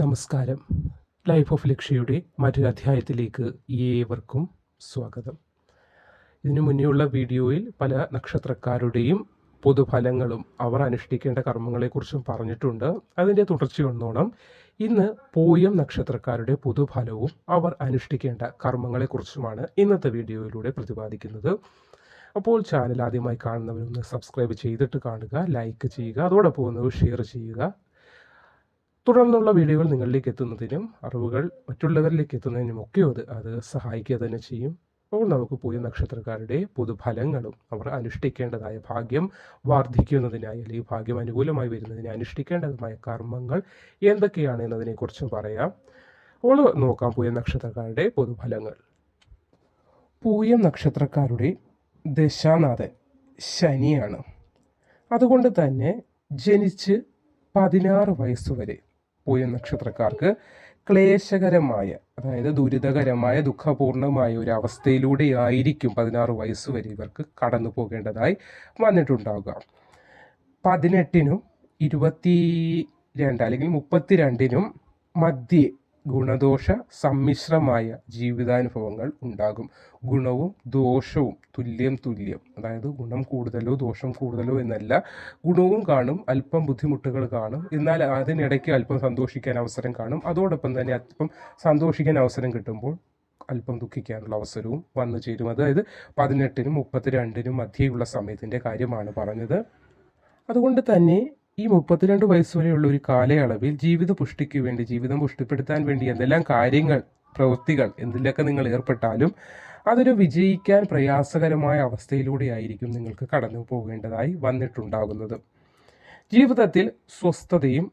നമസ്കാരം. Life of ലക്ഷ്യയുടെ മറ്റൊരു അധ്യായത്തിലേക്ക് ഏവർക്കും സ്വാഗതം. ഇതിനു മുന്നേയുള്ള വീഡിയോയിൽ പല നക്ഷത്രക്കാരുടെയും പൊതുഫലങ്ങളും അവർ അനുഷ്ഠിക്കേണ്ട കർമ്മങ്ങളെക്കുറിച്ചും പറഞ്ഞിട്ടുണ്ട്. അതിന്റെ തുടർച്ചയൊന്നോണം ഇന്ന് പൂയം നക്ഷത്രക്കാരുടെ പൊതുഫലവും അവർ അനുഷ്ഠിക്കേണ്ട കർമ്മങ്ങളെക്കുറിച്ചുമാണ് ഇന്നത്തെ വീഡിയോയിലൂടെ പ്രതിപാദിക്കുന്നത്. അപ്പോൾ ചാനൽ ആദ്യമായി കാണുന്നവരൊന്ന് സബ്സ്ക്രൈബ് ചെയ്തിട്ട് കാണുക ലൈക്ക് ചെയ്യുക അതോടൊപ്പം ഒന്ന് ഷെയർ ചെയ്യുക. തുടർന്നുള്ള വീഡിയോകൾ നിങ്ങളിലേക്ക് എത്തുന്നതിനും അറിവുകൾ മറ്റുള്ളവരിലേക്ക് എത്തുന്നതിനും ഒക്കെ അത് അത് സഹായിക്കുക തന്നെ ചെയ്യും. അപ്പോൾ നമുക്ക് പുതിയ നക്ഷത്രക്കാരുടെ പൊതുഫലങ്ങളും അവർ അനുഷ്ഠിക്കേണ്ടതായ ഭാഗ്യം വർദ്ധിക്കുന്നതിനായി അല്ലെങ്കിൽ ഭാഗ്യം അനുകൂലമായി വരുന്നതിന് അനുഷ്ഠിക്കേണ്ടതുമായ കർമ്മങ്ങൾ എന്തൊക്കെയാണ് എന്നതിനെക്കുറിച്ച് പറയാം. അപ്പോൾ നോക്കാം പൂയം നക്ഷത്രക്കാരുടെ പൊതുഫലങ്ങൾ. പൂയം നക്ഷത്രക്കാരുടെ ദശാനാഥൻ ശനിയാണ്. അതുകൊണ്ട് തന്നെ ജനിച്ച് പതിനാറ് വയസ്സുവരെ പൂയം നക്ഷത്രക്കാർക്ക് ക്ലേശകരമായ അതായത് ദുരിതകരമായ ദുഃഖപൂർണമായ ഒരു അവസ്ഥയിലൂടെ ആയിരിക്കും പതിനാറ് വയസ്സ് വരെ ഇവർക്ക് കടന്നു പോകേണ്ടതായി വന്നിട്ടുണ്ടാവുക. പതിനെട്ടിനും ഇരുപത്തി രണ്ട് അല്ലെങ്കിൽ മുപ്പത്തിരണ്ടിനും മധ്യേ ഗുണദോഷ സമ്മിശ്രമായ ജീവിതാനുഭവങ്ങൾ ഉണ്ടാകും. ഗുണവും ദോഷവും തുല്യം തുല്യം. അതായത് ഗുണം കൂടുതലോ ദോഷം കൂടുതലോ എന്നല്ല. ഗുണവും കാണും അല്പം ബുദ്ധിമുട്ടുകൾ കാണും. എന്നാൽ അതിനിടയ്ക്ക് അല്പം സന്തോഷിക്കാൻ അവസരം കാണും. അതോടൊപ്പം തന്നെ അല്പം സന്തോഷിക്കാൻ അവസരം കിട്ടുമ്പോൾ അല്പം ദുഃഖിക്കാനുള്ള അവസരവും വന്നു ചേരും. അതായത് പതിനെട്ടിനും മുപ്പത്തിരണ്ടിനും മധ്യയുള്ള സമയത്തിന്റെ കാര്യമാണ് പറഞ്ഞത്. അതുകൊണ്ട് തന്നെ ഈ മുപ്പത്തിരണ്ട് വയസ്സ് വരെയുള്ള ഒരു കാലയളവിൽ ജീവിത പുഷ്ടിക്ക് വേണ്ടി ജീവിതം പുഷ്ടിപ്പെടുത്താൻ വേണ്ടി എന്തെല്ലാം കാര്യങ്ങൾ പ്രവൃത്തികൾ എന്തിലൊക്കെ നിങ്ങൾ ഏർപ്പെട്ടാലും അതൊരു വിജയിക്കാൻ പ്രയാസകരമായ അവസ്ഥയിലൂടെ ആയിരിക്കും നിങ്ങൾക്ക് കടന്നു പോകേണ്ടതായി വന്നിട്ടുണ്ടാകുന്നത്. ജീവിതത്തിൽ സ്വസ്ഥതയും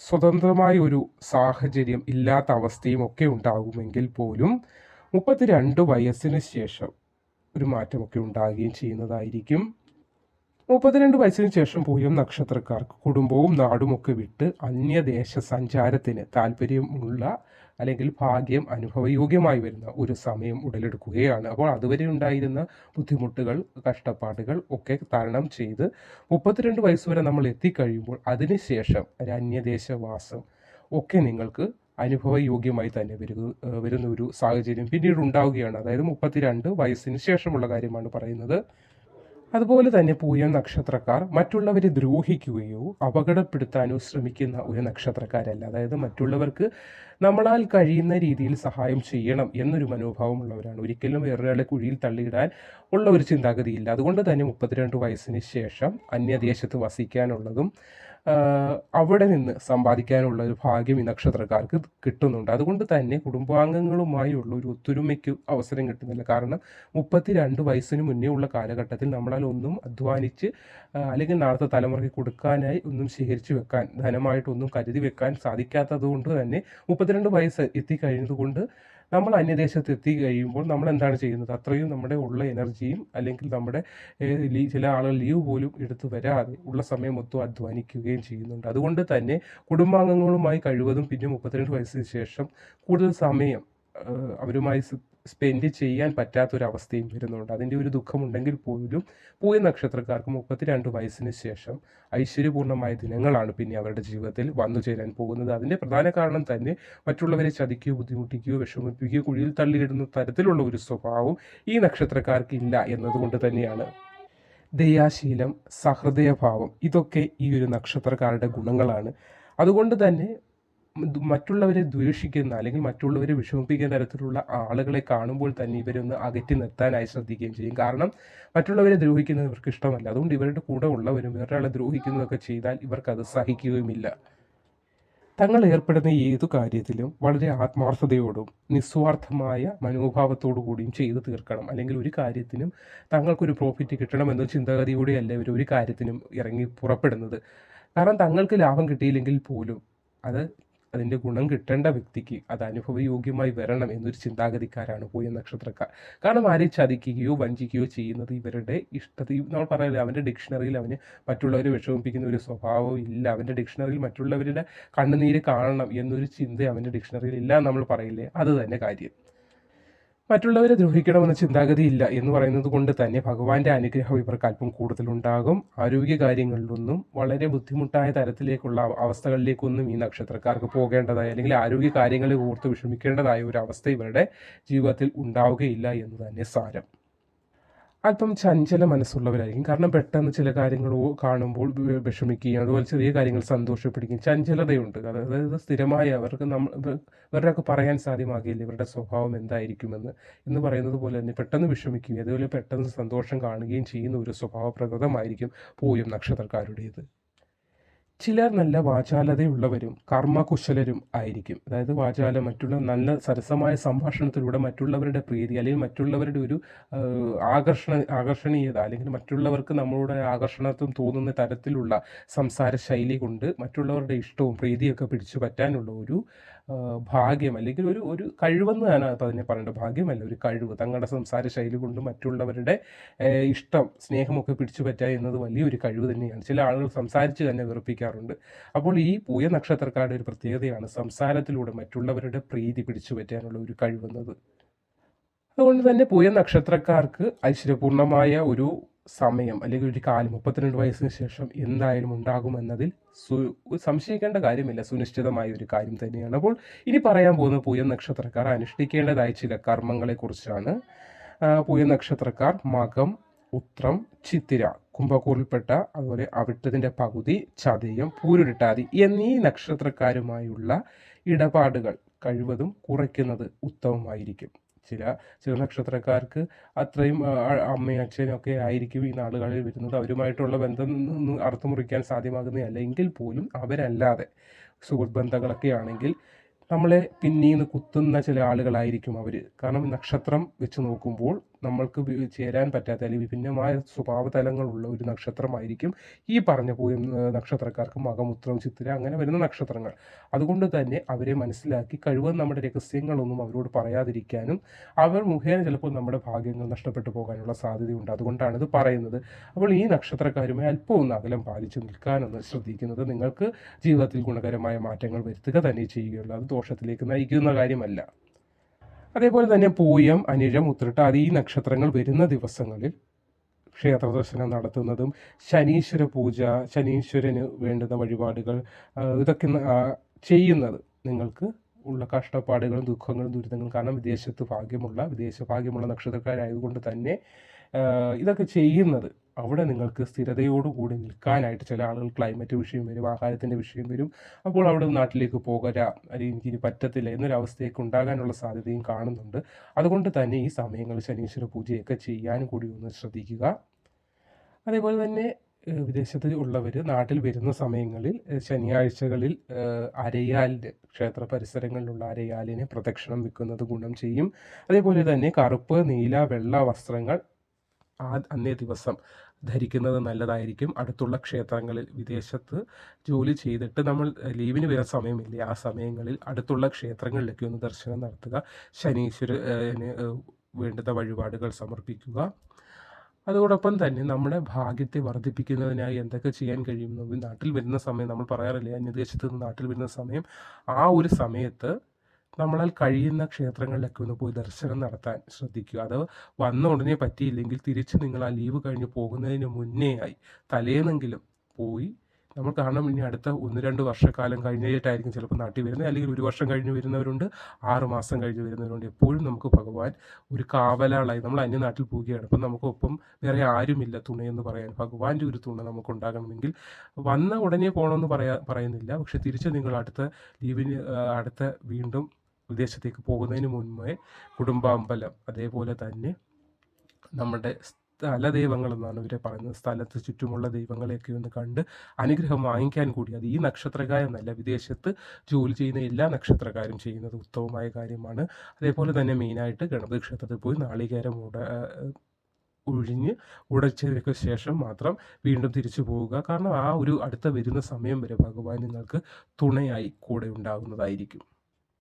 സ്വതന്ത്രമായ ഒരു സാഹചര്യം ഇല്ലാത്ത അവസ്ഥയും ഒക്കെ ഉണ്ടാകുമെങ്കിൽ പോലും മുപ്പത്തിരണ്ട് വയസ്സിന് ശേഷം ഒരു മാറ്റമൊക്കെ ഉണ്ടാകുകയും ചെയ്യുന്നതായിരിക്കും. മുപ്പത്തിരണ്ട് വയസ്സിന് ശേഷം പൂയം നക്ഷത്രക്കാർക്ക്. കുടുംബവും നാടുമൊക്കെ വിട്ട് അന്യദേശ സഞ്ചാരത്തിന് താല്പര്യമുള്ള അല്ലെങ്കിൽ ഭാഗ്യം അനുഭവയോഗ്യമായി വരുന്ന ഒരു സമയം ഉടലെടുക്കുകയാണ്. അപ്പോൾ അതുവരെ ഉണ്ടായിരുന്ന ബുദ്ധിമുട്ടുകൾ കഷ്ടപ്പാടുകൾ ഒക്കെ തരണം ചെയ്ത് മുപ്പത്തിരണ്ട് വയസ്സ് വരെ നമ്മൾ എത്തിക്കഴിയുമ്പോൾ അതിനുശേഷം ഒരു അന്യദേശവാസം ഒക്കെ നിങ്ങൾക്ക് അനുഭവയോഗ്യമായി തന്നെ വരുക വരുന്ന ഒരു സാഹചര്യം പിന്നീട് ഉണ്ടാവുകയാണ് അതായത് മുപ്പത്തിരണ്ട് വയസ്സിന് ശേഷമുള്ള കാര്യമാണ് പറയുന്നത്. അതുപോലെ തന്നെ പൂയം നക്ഷത്രക്കാർ മറ്റുള്ളവരെ ദ്രോഹിക്കുകയോ അപകടപ്പെടുത്താനോ ശ്രമിക്കുന്ന ഒരു നക്ഷത്രക്കാരല്ല. അതായത് മറ്റുള്ളവർക്ക് നമ്മളാൽ കഴിയുന്ന രീതിയിൽ സഹായം ചെയ്യണം എന്നൊരു മനോഭാവമുള്ളവരാണ്. ഒരിക്കലും വേറൊരാളെ കുഴിയിൽ തള്ളിയിടാൻ ഉള്ള ഒരു ചിന്താഗതിയില്ല. അതുകൊണ്ട് തന്നെ മുപ്പത്തിരണ്ട് വയസ്സിന് ശേഷം അന്യദേശത്ത് വസിക്കാനുള്ളതും അവിടെ നിന്ന് സമ്പാദിക്കാനുള്ള ഒരു ഭാഗ്യം ഈ നക്ഷത്രക്കാർക്ക് കിട്ടുന്നുണ്ട്. അതുകൊണ്ട് തന്നെ കുടുംബാംഗങ്ങളുമായുള്ള ഒരു ഒത്തൊരുമയ്ക്ക് അവസരം കിട്ടുന്നില്ല. കാരണം മുപ്പത്തിരണ്ട് വയസ്സിന് മുന്നേ ഉള്ള കാലഘട്ടത്തിൽ നമ്മളാൽ ഒന്നും അധ്വാനിച്ച് അല്ലെങ്കിൽ നാളത്തെ തലമുറയ്ക്ക് കൊടുക്കാനായി ഒന്നും ശേഖരിച്ചു വെക്കാൻ ധനമായിട്ടൊന്നും കരുതി വെക്കാൻ സാധിക്കാത്തത് കൊണ്ട് തന്നെ മുപ്പത്തിരണ്ട് വയസ്സ് എത്തിക്കഴിഞ്ഞതുകൊണ്ട് നമ്മൾ അന്യദേശത്ത് എത്തി കഴിയുമ്പോൾ നമ്മൾ എന്താണ് ചെയ്യുന്നത്? അത്രയും നമ്മുടെ ഉള്ള എനർജിയും അല്ലെങ്കിൽ നമ്മുടെ ചില ആളുകൾ ലീവ് പോലും എടുത്തു വരാതെ ഉള്ള സമയം മൊത്തം അധ്വാനിക്കുകയും ചെയ്യുന്നുണ്ട്. അതുകൊണ്ട് തന്നെ കുടുംബാംഗങ്ങളുമായി കഴിവതും പിന്നെ മുപ്പത്തിരണ്ട് വയസ്സിന് ശേഷം കൂടുതൽ സമയം അവരുമായി സ്പെൻഡ് ചെയ്യാൻ പറ്റാത്തൊരവസ്ഥയും വരുന്നുണ്ട്. അതിന്റെ ഒരു ദുഃഖമുണ്ടെങ്കിൽ പോലും പൂയ നക്ഷത്രക്കാർക്ക് മുപ്പത്തിരണ്ട് വയസ്സിന് ശേഷം ഐശ്വര്യപൂർണമായ ദിനങ്ങളാണ് പിന്നെ അവരുടെ ജീവിതത്തിൽ വന്നു ചേരാൻ പോകുന്നത്. അതിന്റെ പ്രധാന കാരണം തന്നെ മറ്റുള്ളവരെ ചതിക്കുകയോ ബുദ്ധിമുട്ടിക്കുകയോ വിഷമിപ്പിക്കുകയോ കുഴിയിൽ തള്ളിയിടുന്ന തരത്തിലുള്ള ഒരു സ്വഭാവം ഈ നക്ഷത്രക്കാർക്ക് ഇല്ല എന്നതുകൊണ്ട് തന്നെയാണ്. ദയാശീലം സഹൃദയഭാവം ഇതൊക്കെ ഈ ഒരു നക്ഷത്രക്കാരുടെ ഗുണങ്ങളാണ്. അതുകൊണ്ട് തന്നെ മറ്റുള്ളവരെ ദ്വേഷിക്കുന്ന അല്ലെങ്കിൽ മറ്റുള്ളവരെ വിഷമിപ്പിക്കുന്ന തരത്തിലുള്ള ആളുകളെ കാണുമ്പോൾ തന്നെ ഇവരൊന്ന് അകറ്റി നിർത്താനായി ശ്രദ്ധിക്കുകയും ചെയ്യും. കാരണം മറ്റുള്ളവരെ ദ്രോഹിക്കുന്നത് ഇവർക്ക് ഇഷ്ടമല്ല. അതുകൊണ്ട് ഇവരുടെ കൂടെ ഉള്ളവരും വേറൊരാളെ ദ്രോഹിക്കുന്നതൊക്കെ ചെയ്താൽ ഇവർക്കത് സഹിക്കുകയുമില്ല. തങ്ങൾ ഏർപ്പെടുന്ന ഏതു കാര്യത്തിലും വളരെ ആത്മാർത്ഥതയോടും നിസ്വാർത്ഥമായ മനോഭാവത്തോടു കൂടിയും ചെയ്തു തീർക്കണം. അല്ലെങ്കിൽ ഒരു കാര്യത്തിനും തങ്ങൾക്കൊരു പ്രോഫിറ്റ് കിട്ടണം കിട്ടണമെന്ന ചിന്താഗതിയോടെയല്ല ഇവർ ഒരു കാര്യത്തിനും ഇറങ്ങി പുറപ്പെടുന്നത്. കാരണം തങ്ങൾക്ക് ലാഭം കിട്ടിയില്ലെങ്കിൽ പോലും അത് അതിന്റെ ഗുണം കിട്ടേണ്ട വ്യക്തിക്ക് അത് അനുഭവയോഗ്യമായി വരണം എന്നൊരു ചിന്താഗതിക്കാരാണ് പോയ നക്ഷത്രക്കാർ. കാരണം ആരെ ചതിക്കുകയോ വഞ്ചിക്കുകയോ ചെയ്യുന്നത് ഇവരുടെ ഇഷ്ടത്തിൽ നമ്മൾ പറയില്ല അവന്റെ ഡിക്ഷണറിയിൽ അവന് മറ്റുള്ളവരെ വിഷമിപ്പിക്കുന്ന ഒരു സ്വഭാവം ഇല്ല. അവന്റെ ഡിക്ഷണറിയിൽ മറ്റുള്ളവരുടെ കണ്ണുനീര് കാണണം എന്നൊരു ചിന്ത അവന്റെ ഡിക്ഷണറിയിൽ ഇല്ല നമ്മൾ പറയില്ലേ? അത് തന്നെ കാര്യം. മറ്റുള്ളവരെ ദ്രോഹിക്കണമെന്ന ചിന്താഗതിയില്ല എന്ന് പറയുന്നത് കൊണ്ട് തന്നെ ഭഗവാന്റെ അനുഗ്രഹം ഇവർക്ക് അല്പം കൂടുതലുണ്ടാകും. ആരോഗ്യ കാര്യങ്ങളിലൊന്നും വളരെ ബുദ്ധിമുട്ടായ തരത്തിലേക്കുള്ള അവസ്ഥകളിലേക്കൊന്നും ഈ നക്ഷത്രക്കാർക്ക് പോകേണ്ടതായി അല്ലെങ്കിൽ ആരോഗ്യ കാര്യങ്ങളെ ഓർത്ത് വിഷമിക്കേണ്ടതായ ഒരു അവസ്ഥ ഇവരുടെ ജീവിതത്തിൽ ഉണ്ടാവുകയില്ല എന്ന് തന്നെ സാരം. അല്പം ചഞ്ചല മനസ്സുള്ളവരായിരിക്കും. കാരണം പെട്ടെന്ന് ചില കാര്യങ്ങൾ കാണുമ്പോൾ വിഷമിക്കുകയും അതുപോലെ ചെറിയ കാര്യങ്ങൾ സന്തോഷപ്പെടുകയും ചഞ്ചലതയുണ്ട്. അത് അതായത് സ്ഥിരമായി അവർക്ക് നമ്മൾ ഇവരുടെയൊക്കെ പറയാൻ സാധ്യമാകില്ല ഇവരുടെ സ്വഭാവം എന്തായിരിക്കുമെന്ന് എന്ന് പറയുന്നത് പോലെ തന്നെ പെട്ടെന്ന് വിഷമിക്കുകയും അതുപോലെ പെട്ടെന്ന് സന്തോഷം കാണുകയും ചെയ്യുന്ന ഒരു സ്വഭാവ പ്രകൃതമായിരിക്കും പൂയം നക്ഷത്രക്കാരുടേത്. ചിലർ നല്ല വാചാലതയുള്ളവരും കർമ്മകുശലരും ആയിരിക്കും. അതായത് വാചാല മറ്റുള്ള നല്ല സരസമായ സംഭാഷണത്തിലൂടെ മറ്റുള്ളവരുടെ പ്രീതി അല്ലെങ്കിൽ മറ്റുള്ളവരുടെ ഒരു ആകർഷണ ആകർഷണീയത അല്ലെങ്കിൽ മറ്റുള്ളവർക്ക് നമ്മളുടെ ആകർഷണത്വം തോന്നുന്ന തരത്തിലുള്ള സംസാര ശൈലി കൊണ്ട് മറ്റുള്ളവരുടെ ഇഷ്ടവും പ്രീതിയൊക്കെ പിടിച്ചു പറ്റാനുള്ള ഒരു ഭാഗ്യം അല്ലെങ്കിൽ ഒരു ഒരു കഴിവെന്ന് ഞാൻ അതിനെ പറയേണ്ടത് ഭാഗ്യമല്ല. ഒരു കഴിവ് തങ്ങളുടെ സംസാര ശൈലി കൊണ്ട് മറ്റുള്ളവരുടെ ഇഷ്ടം സ്നേഹമൊക്കെ പിടിച്ചു പറ്റുക എന്നത് വലിയൊരു കഴിവ് തന്നെയാണ്. ചില ആളുകൾ സംസാരിച്ച് തന്നെ വെറുപ്പിക്കാറുണ്ട്. അപ്പോൾ ഈ പൂയ നക്ഷത്രക്കാരുടെ ഒരു പ്രത്യേകതയാണ് സംസാരത്തിലൂടെ മറ്റുള്ളവരുടെ പ്രീതി പിടിച്ചു പറ്റാനുള്ള ഒരു കഴിവെന്നത്. അതുകൊണ്ട് തന്നെ പൂയ നക്ഷത്രക്കാർക്ക് ഐശ്വര്യപൂർണമായ ഒരു സമയം അല്ലെങ്കിൽ ഒരു കാലം മുപ്പത്തിരണ്ട് വയസ്സിന് ശേഷം എന്തായാലും ഉണ്ടാകുമെന്നതിൽ സു സംശയിക്കേണ്ട കാര്യമില്ല. സുനിശ്ചിതമായ ഒരു കാര്യം തന്നെയാണ്. അപ്പോൾ ഇനി പറയാൻ പോകുന്ന പൂയ നക്ഷത്രക്കാർ. അനുഷ്ഠിക്കേണ്ടതായ ചില കർമ്മങ്ങളെക്കുറിച്ചാണ്. പൂയ നക്ഷത്രക്കാർ മകം ഉത്രം ചിത്തിര കുംഭക്കൂറിൽപ്പെട്ട അതുപോലെ അവിട്ടതിന്റെ പകുതി ചതയം പൂരുരുട്ടാതി എന്നീ നക്ഷത്രക്കാരുമായുള്ള ഇടപാടുകൾ കഴിവതും കുറയ്ക്കുന്നത് ഉത്തമമായിരിക്കും. ചില ചില നക്ഷത്രക്കാർക്ക് അത്രയും അമ്മയും അച്ഛനും ഒക്കെ ആയിരിക്കും ഈ നാളുകളിൽ വരുന്നത്. അവരുമായിട്ടുള്ള ബന്ധം ഒന്നും അർത്ഥമുറിക്കാൻ സാധ്യമാകുന്നതല്ല എങ്കിൽ പോലും അവരല്ലാതെ സുഹൃത്ത് ബന്ധങ്ങളൊക്കെ ആണെങ്കിൽ നമ്മളെ പിന്നീന്ന് കുത്തുന്ന ചില ആളുകളായിരിക്കും അവർ കാരണം നക്ഷത്രം വെച്ച് നോക്കുമ്പോൾ നമ്മൾക്ക് ചേരാൻ പറ്റാത്ത അല്ലെങ്കിൽ വിഭിന്നമായ സ്വഭാവ തലങ്ങളുള്ള ഒരു നക്ഷത്രമായിരിക്കും ഈ പറഞ്ഞ പൂയം നക്ഷത്രക്കാർക്ക് മകമുത്രം ചിത്തിര അങ്ങനെ വരുന്ന നക്ഷത്രങ്ങൾ. അതുകൊണ്ട് തന്നെ അവരെ മനസ്സിലാക്കി കഴിവതും നമ്മുടെ രഹസ്യങ്ങളൊന്നും അവരോട് പറയാതിരിക്കാനും അവർ മുഖേന ചിലപ്പോൾ നമ്മുടെ ഭാഗ്യങ്ങൾ നഷ്ടപ്പെട്ടു പോകാനുള്ള സാധ്യതയുണ്ട്. അതുകൊണ്ടാണ് ഇത് പറയുന്നത്. അപ്പോൾ ഈ നക്ഷത്രക്കാരുമായി അല്പം ഒന്ന് അകലം പാലിച്ചു നിൽക്കാനൊന്ന് ശ്രദ്ധിക്കുന്നത് നിങ്ങൾക്ക് ജീവിതത്തിൽ ഗുണകരമായ മാറ്റങ്ങൾ വരുത്തുക തന്നെ ചെയ്യുകയുള്ളൂ. അത് ദോഷത്തിലേക്ക് നയിക്കുന്ന കാര്യമല്ല. അതേപോലെ തന്നെ പൂയം അനിഴം ഉത്രട്ടാതി ഈ നക്ഷത്രങ്ങൾ വരുന്ന ദിവസങ്ങളിൽ ക്ഷേത്ര ദർശനം നടത്തുന്നതും ശനീശ്വര പൂജ ശനീശ്വരന് വേണ്ടുന്ന വഴിപാടുകൾ ഇതൊക്കെ ചെയ്യുന്നത് നിങ്ങൾക്ക് ഉള്ള കഷ്ടപ്പാടുകളും ദുഃഖങ്ങളും ദുരിതങ്ങളും കാരണം വിദേശത്ത് ഭാഗ്യമുള്ള വിദേശ ഭാഗ്യമുള്ള നക്ഷത്രക്കാരായതുകൊണ്ട് തന്നെ ഇതൊക്കെ ചെയ്യുന്നത്. അവിടെ നിങ്ങൾക്ക് സ്ഥിരതയോടുകൂടി നിൽക്കാനായിട്ട് ചില ആളുകൾ ക്ലൈമറ്റ് വിഷയം വരും ആഹാരത്തിന്റെ വിഷയം വരും. അപ്പോൾ അവിടെ നാട്ടിലേക്ക് പോകരാ അല്ലെങ്കിൽ എനിക്കിനി പറ്റത്തില്ല എന്നൊരവസ്ഥയൊക്കെ ഉണ്ടാകാനുള്ള സാധ്യതയും കാണുന്നുണ്ട്. അതുകൊണ്ട് തന്നെ ഈ സമയങ്ങളിൽ ശനീശ്വര പൂജയൊക്കെ ചെയ്യാനും കൂടി ഒന്ന് ശ്രദ്ധിക്കുക. അതേപോലെ തന്നെ വിദേശത്ത് ഉള്ളവർ നാട്ടിൽ വരുന്ന സമയങ്ങളിൽ ശനിയാഴ്ചകളിൽ അരയാലിന്റെ ക്ഷേത്ര പരിസരങ്ങളിലുള്ള അരയാലിനെ പ്രദക്ഷിണം വെക്കുന്നത് ഗുണം ചെയ്യും. അതേപോലെ തന്നെ കറുപ്പ് നീല വെള്ള വസ്ത്രങ്ങൾ ആ അന്നേ ദിവസം ധരിക്കുന്നത് നല്ലതായിരിക്കും. അടുത്തുള്ള ക്ഷേത്രങ്ങളിൽ വിദേശത്ത് ജോലി ചെയ്തിട്ട് നമ്മൾ ലീവിന് വരെ സമയമില്ലേ ആ സമയങ്ങളിൽ അടുത്തുള്ള ക്ഷേത്രങ്ങളിലൊക്കെ ഒന്ന് ദർശനം നടത്തുക. ശനീശ്വരന് വേണ്ടുന്ന വഴിപാടുകൾ സമർപ്പിക്കുക. അതോടൊപ്പം തന്നെ നമ്മുടെ ഭാഗ്യത്തെ വർദ്ധിപ്പിക്കുന്നതിനായി എന്തൊക്കെ ചെയ്യാൻ കഴിയുന്നു? നാട്ടിൽ വരുന്ന സമയം നമ്മൾ പറയാറില്ലേ അന്യദേശത്ത് നിന്ന് നാട്ടിൽ വരുന്ന സമയം ആ ഒരു സമയത്ത് നമ്മളാൽ കഴിയുന്ന ക്ഷേത്രങ്ങളിലൊക്കെ ഒന്ന് പോയി ദർശനം നടത്താൻ ശ്രദ്ധിക്കുക. അത് വന്ന ഉടനെ പറ്റിയില്ലെങ്കിൽ തിരിച്ച് നിങ്ങൾ ആ ലീവ് കഴിഞ്ഞ് പോകുന്നതിന് മുന്നേ ആയി തലേന്നെങ്കിലും പോയി നമ്മൾ കാരണം ഇനി അടുത്ത ഒന്ന് രണ്ട് വർഷക്കാലം കഴിഞ്ഞിട്ടായിരിക്കും ചിലപ്പോൾ നാട്ടിൽ വരുന്നത്. അല്ലെങ്കിൽ ഒരു വർഷം കഴിഞ്ഞ് വരുന്നവരുണ്ട് ആറ് മാസം കഴിഞ്ഞ് വരുന്നവരുണ്ട്. എപ്പോഴും നമുക്ക് ഭഗവാൻ ഒരു കാവലാളായി നമ്മൾ അന്യനാട്ടിൽ പോവുകയാണ്. അപ്പം നമുക്കൊപ്പം വേറെ ആരുമില്ല തുണയെന്ന് പറയാൻ. ഭഗവാന്റെ ഒരു തുണ നമുക്ക് ഉണ്ടാകണമെങ്കിൽ വന്ന ഉടനെ പോകണമെന്ന് പറയാ പറയുന്നില്ല. പക്ഷെ തിരിച്ച് നിങ്ങൾ അടുത്ത ലീവിന് അടുത്ത വീണ്ടും വിദേശത്തേക്ക് പോകുന്നതിന് മുൻപേ കുടുംബാമ്പലം അതേപോലെ തന്നെ നമ്മുടെ സ്ഥലദൈവങ്ങൾ എന്നാണ് ഇവരെ പറയുന്നത്. സ്ഥലത്ത് ചുറ്റുമുള്ള ദൈവങ്ങളെയൊക്കെ ഒന്ന് കണ്ട് അനുഗ്രഹം വാങ്ങിക്കാൻ കൂടി. അത് ഈ നക്ഷത്രക്കാരെന്നല്ല വിദേശത്ത് ജോലി ചെയ്യുന്ന എല്ലാ നക്ഷത്രക്കാരും ചെയ്യുന്നത് ഉത്തമമായ കാര്യമാണ്. അതേപോലെ തന്നെ മെയിനായിട്ട് ഗണപതി ക്ഷേത്രത്തിൽ പോയി നാളികേരം ഉട ഒഴിഞ്ഞ് ഉടച്ചതിനൊക്കെ ശേഷം മാത്രം വീണ്ടും തിരിച്ചു പോവുക. കാരണം ആ ഒരു അടുത്ത വരുന്ന സമയം വരെ ഭഗവാൻ നിങ്ങൾക്ക് തുണയായി കൂടെ ഉണ്ടാകുന്നതായിരിക്കും